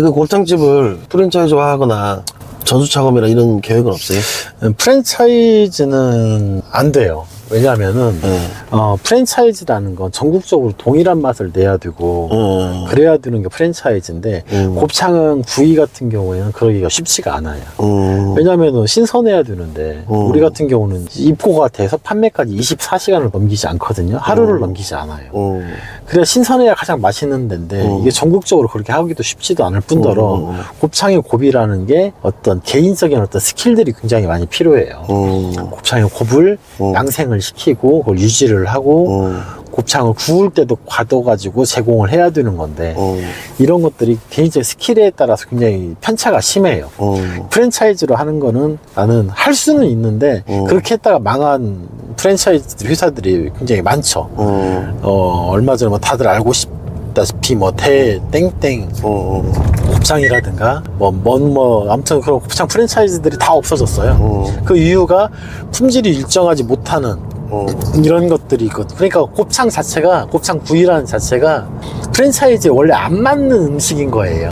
그 곱창집을 프랜차이즈화 하거나 전수 차감이나 이런 계획은 없어요? 프랜차이즈는 안 돼요. 왜냐하면은 네. 어, 프랜차이즈라는 건 전국적으로 동일한 맛을 내야 되고 음. 그래야 되는 게 프랜차이즈인데 음. 곱창은 구이 같은 경우에는 그러기가 쉽지가 않아요. 음. 왜냐하면 신선해야 되는데 음. 우리 같은 경우는 입고가 돼서 판매까지 24시간을 넘기지 않거든요. 하루를 음. 넘기지 않아요. 음. 그래야 신선해야 가장 맛있는 데인데 음. 이게 전국적으로 그렇게 하기도 쉽지도 않을 뿐더러 음. 곱창의 곱이라는 게 어떤 개인적인 어떤 스킬들이 굉장히 많이 필요해요. 음. 곱창의 곱을 음. 양생을 시키고 그걸 유지를 하고 음. 곱창을 구울 때도 과둬가지고 제공을 해야 되는 건데 음. 이런 것들이 개인적 스킬에 따라서 굉장히 편차가 심해요. 음. 프랜차이즈로 하는 거는 나는 할 수는 있는데 음. 그렇게 했다가 망한 프랜차이즈 회사들이 굉장히 많죠. 음. 어, 얼마 전에 뭐 다들 알고 싶다시피 뭐태 땡땡 음. 곱창이라든가 뭐뭔뭐 아무튼 그런 곱창 프랜차이즈들이 다 없어졌어요. 음. 그 이유가 품질이 일정하지 못하는 음. 이런 것들이 있거든. 그러니까 곱창 자체가 곱창 구이라는 자체가 프랜차이즈에 원래 안 맞는 음식인 거예요.